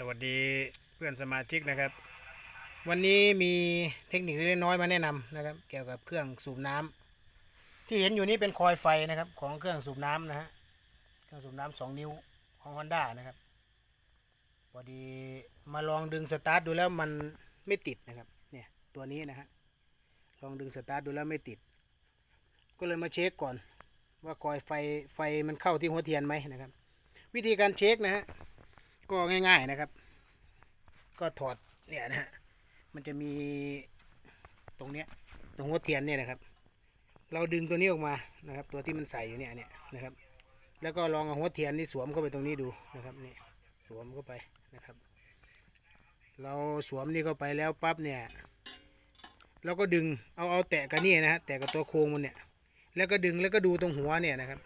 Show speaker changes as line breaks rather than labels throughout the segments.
สวัสดีเพื่อนสมาชิกนะครับ วันนี้มีเทคนิคเล็กน้อยมาแนะนำนะครับ เกี่ยวกับเครื่องสูบน้ำที่เห็นอยู่นี้เป็นคอยไฟนะครับ ของเครื่องสูบน้ำนะฮะเครื่องสูบน้ำสองนิ้วของฮอนด้านะครับพอดีมาลองดึงสตาร์ทดูแล้วมันไม่ติดนะครับ เนี่ยตัวนี้นะฮะลองดึงสตาร์ทดูแล้วไม่ติด ก็เลยมาเช็คก่อน ว่าคอยไฟไฟมันเข้าที่หัวเทียนไหมนะครับ วิธีการเช็คนะฮะ ก็ง่าย ๆนะครับ ก็ถอดเนี่ยนะฮะมันจะมีตรงเนี้ย ตรงหัวเทียนเนี่ยนะครับ เราดึงตัวนี้ออกมานะครับ ตัวที่มันใส่อยู่เนี่ยเนี่ยนะครับ แล้วก็ลองเอาหัวเทียนนี่สวมเข้าไปตรงนี้ดูนะครับนี่สวมเข้าไปนะครับ เราสวมนี่เข้าไปแล้วปั๊บเนี่ยเราก็ดึงเอาเอาแตะกับนี่นะฮะแตะกับตัวโครงมันเนี่ย แล้วก็ดึงแล้วก็ดูตรงหัวเนี่ยนะครับ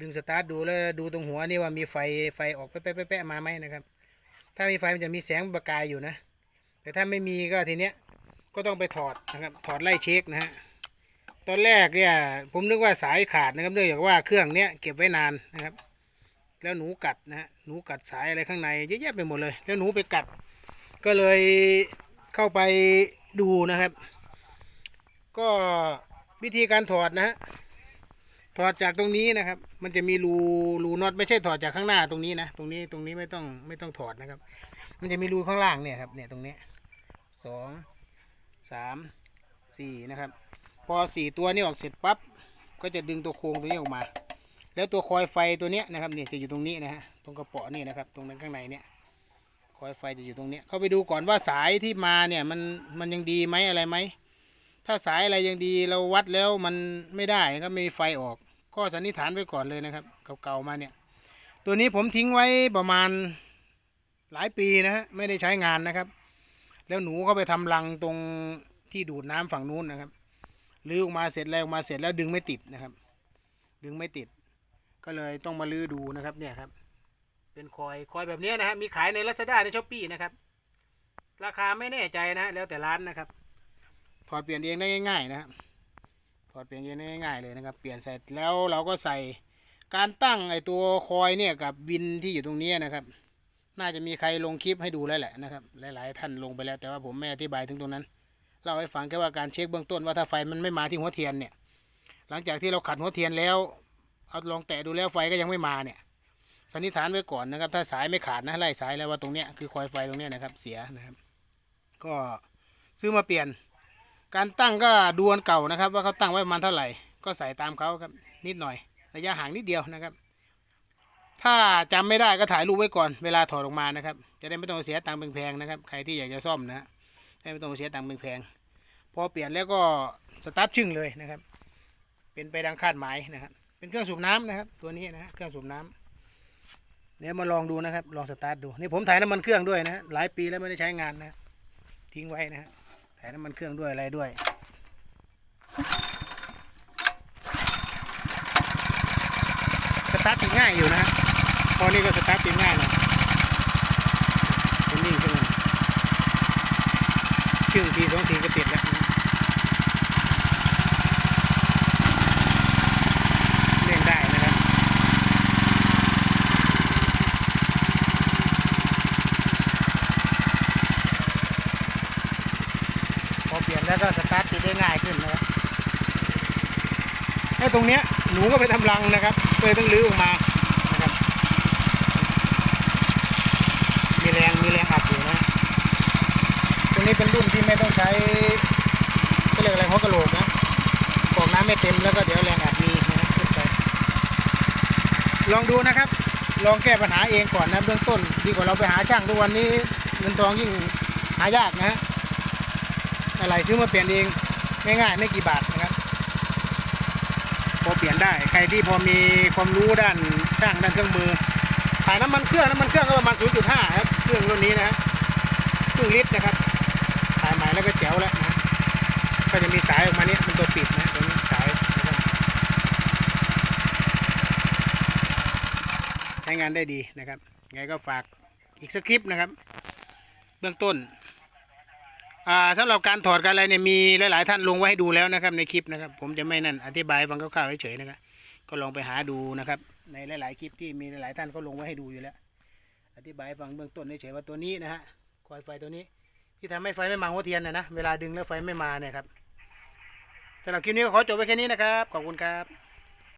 ดึงสตาร์ทดูแล้วดูตรงหัวนี่ว่ามีไฟไฟออกแป๊ะๆมาไหมนะครับ ถ้ามีไฟมันจะมีแสงประกายอยู่นะ แต่ถ้าไม่มีก็ทีเนี้ยก็ต้องไปถอดนะครับถอดไล่เช็คนะฮะตอนแรกเนี่ยผมนึกว่าสายขาดนะครับเนื่องจากว่าเครื่องเนี้ยเก็บไว้นานนะครับ แล้วหนูกัดนะฮะหนูกัดสายอะไรข้างในเยอะแยะไปหมดเลย แล้วหนูไปกัด ก็เลยเข้าไปดูนะครับ ก็วิธีการถอดนะฮะ ถอดจากตรงนี้นะครับ มันจะมีรูรูน็อตไม่ใช่ถอดจากข้างหน้าตรงนี้นะตรงนี้ตรงนี้ไม่ต้องไม่ต้องถอดนะครับ มันจะมีรูข้างล่างเนี่ยครับ เนี่ยตรงนี้สองสามสี่นะครับ พอสี่ตัวนี้ออกเสร็จปั๊บก็จะดึงตัวโครงตัวนี้ออกมา แล้วตัวคอยไฟตัวเนี้ยนะครับเนี่ยจะอยู่ตรงนี้นะฮะตรงกระเป๋อนี่นะครับ ตรงนั้นข้างในเนี่ยคอยไฟจะอยู่ตรงเนี้ยเข้าไปดูก่อนว่าสายที่มาเนี่ยมันมันยังดีไหมอะไรไหมถ้าสายอะไรยังดีเราวัดแล้วมันไม่ได้ก็ไม่มีไฟออก ก็สันนิษฐานไว้ก่อนเลยนะครับ เก่าๆมาเนี่ย ตัวนี้ผมทิ้งไว้ประมาณหลายปีนะฮะไม่ได้ใช้งานนะครับ แล้วหนูก็ไปทำรังตรงที่ดูดน้ำฝั่งนู้นนะครับลื้อออกมาเสร็จแล้วออกมาเสร็จแล้วดึงไม่ติดนะครับ ดึงไม่ติด ก็เลยต้องมาลื้อดูนะครับ เนี่ยครับ เป็นคอยคอยแบบนี้นะฮะมีขายในลั z ด้าในช้อปปี้นะครับ ราคาไม่แน่ใจนะฮะแล้วแต่ร้านนะครับถอดเปลี่ยนเองได้ง่าย ๆ นะครับ ถอดเปลี่ยนเองได้ง่ายๆเลยนะครับ เปลี่ยนเสร็จแล้วเราก็ใส่การตั้งไอตัวคอยเนี่ยกับวินที่อยู่ตรงนี้นะครับ น่าจะมีใครลงคลิปให้ดูแล้วแหละนะครับ หลายๆท่านลงไปแล้ว แต่ว่าผมไม่อธิบายถึงตรงนั้น เราให้ฟังแค่ว่าการเช็คเบื้องต้นว่าถ้าไฟมันไม่มาที่หัวเทียนเนี่ย หลังจากที่เราขัดหัวเทียนแล้ว เอาลองแตะดูแล้วไฟก็ยังไม่มาเนี่ย สันนิษฐานไว้ก่อนนะครับ ถ้าสายไม่ขาดนะไล่สายแล้วว่าตรงเนี้ยคือคอยไฟตรงเนี้ยนะครับ เสียนะครับ ก็ซื้อมาเปลี่ยน การตั้งก็ดูอันเก่านะครับ ว่าเขาตั้งไว้ประมาณเท่าไหร่ ก็ใส่ตามเขาครับ นิดหน่อย ระยะห่างนิดเดียวนะครับ ถ้าจำไม่ได้ก็ถ่ายรูปไว้ก่อนเวลาถอดออกมานะครับ จะได้ไม่ต้องเสียตังค์แพงๆนะครับ ใครที่อยากจะซ่อมนะได้ไม่ต้องเสียตังค์แพงๆพอเปลี่ยนแล้วก็สตาร์ทชึ่งเลยนะครับ เป็นไปดังคาดหมายนะครับ เป็นเครื่องสูบน้ำนะครับ ตัวนี้นะเครื่องสูบน้ำเดี๋ยวมาลองดูนะครับ ลองสตาร์ทดู นี่ผมถ่ายน้ำมันเครื่องด้วยนะฮะหลายปีแล้วไม่ได้ใช้งานนะ ทิ้งไว้นะ แผ่น้ำมันเครื่องด้วยอะไรด้วยสตาร์ทติดง่ายอยู่นะพอนี้ก็สตาร์ทติดง่ายหนะเป็นนิ่งขึ้นครึ่งทีสองทีก็ติดแล้วนะเล่นได้นะครับ พอเปลี่ยน แล้วก็สตาร์ทติดได้ง่ายขึ้นนะครับไอ้ตรงเนี้ยหนูก็ไปทำรังนะครับเลยต้องลื้อออกมานะครับ มีแรงมีแรงอัดอยู่นะตรงนี้เป็นรุ่นที่ไม่ต้องใช้ก็เรียกอะไรหัวกะโหลกนะกอกน้ำไม่เต็มแล้วก็เดี๋ยวแรงอัดมีนะขึ้นไปลองดูนะครับ ลองแก้ปัญหาเองก่อนนะเบื้องต้น ดีกว่าเราไปหาช่างทุกวันนี้เงินทองยิ่งหายากนะฮะ อะไรซื้อมาเปลี่ยนเองง่ายๆไม่กี่บาทนะครับ พอเปลี่ยนได้ใครที่พอมีความรู้ด้านช่างด้านเครื่องมือถ่ายน้ำมันเครื่องน้ำมันเครื่องก็ประมาณ 0.5 ครับ เครื่องรุ่นนี้นะฮะเครื่องลิตรนะครับถ่ายใหม่แล้วก็แจ๋วแล้วนะก็จะมีสายออกมาเนี้ยเป็นตัวปิดนะตรงนี้สายใช้งานได้ดีนะครับไงก็ฝากอีกสักคลิปนะครับ เบื้องต้น อ่าสำหรับการถอดการอะไรเนี่ยมีหลาย ๆ ท่านลงไว้ให้ดูแล้วนะครับ ในคลิปนะครับ ผมจะไม่นั่นอธิบายฟังคร่าวๆเฉยๆนะครับก็ลองไปหาดูนะครับ ในหลาย ๆ คลิปที่มีหลาย ๆ ท่านก็ลงไว้ให้ดูอยู่แล้ว อธิบายฟังเบื้องต้นเฉยๆว่าตัวนี้นะฮะคอยไฟตัวนี้ ที่ทำให้ไฟไม่มาหัวเทียนนะนะเวลาดึงแล้วไฟไม่มาเนี่ยครับสำหรับคลิปนี้ก็ขอจบไว้แค่นี้นะครับขอบคุณครับ